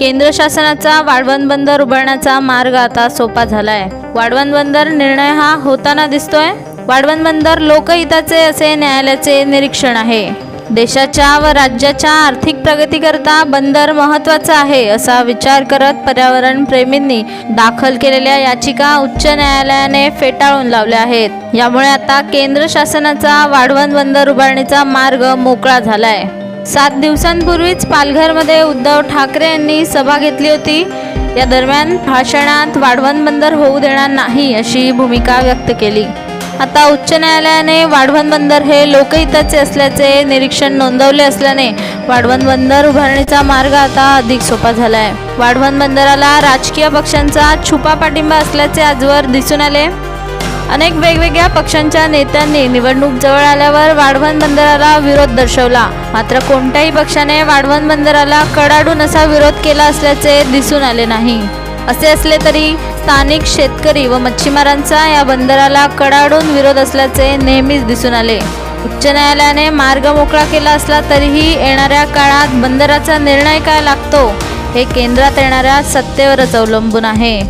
केंद्र शासनाचा वाढवण बंदर उभारण्याचा मार्ग आता सोपा झालाय. वाढवण बंदर निर्णय हा होताना दिसतोय. वाढवण बंदर लोकहिताचे असे न्यायालयाचे निरीक्षण आहे. देशाच्या व राज्याच्या आर्थिक प्रगतीकरता बंदर महत्त्वाचा आहे असा विचार करत पर्यावरण प्रेमींनी दाखल केलेल्या याचिका उच्च न्यायालयाने फेटाळून लावल्या आहेत. यामुळे आता केंद्र शासनाचा वाढवण बंदर उभारणीचा मार्ग मोकळा झालाय. सात दिवसांपूर्वीच पालघरमध्ये उद्धव ठाकरे यांनी सभा घेतली होती. या दरम्यान भाषणात वाढवण बंदर होऊ देणार नाही अशी भूमिका व्यक्त केली. आता उच्च न्यायालयाने वाढवण बंदर हे लोकहिताचे असल्याचे निरीक्षण नोंदवले असल्याने वाढवण बंदर उभारणीचा मार्ग आता अधिक सोपा झाला आहे वाढवण बंदराला राजकीय पक्षांचा छुपा पाठिंबा असल्याचे आजवर दिसून आले. अनेक वेगवेगळ्या पक्षांच्या नेत्यांनी निवडणूक जवळ आल्यावर वाढवण बंदराला विरोध दर्शवला. मात्र कोणत्याही पक्षाने वाढवण बंदराला कडाडून असा विरोध केला असल्याचे दिसून आले नाही. असे असले तरी स्थानिक शेतकरी व मच्छीमारांचा या बंदराला कडाडून विरोध असल्याचे नेहमीच दिसून आले. उच्च न्यायालयाने मार्ग मोकळा केला असला तरीही येणाऱ्या काळात बंदराचा निर्णय काय लागतो हे केंद्रात येणाऱ्या सत्तेवरच अवलंबून आहे.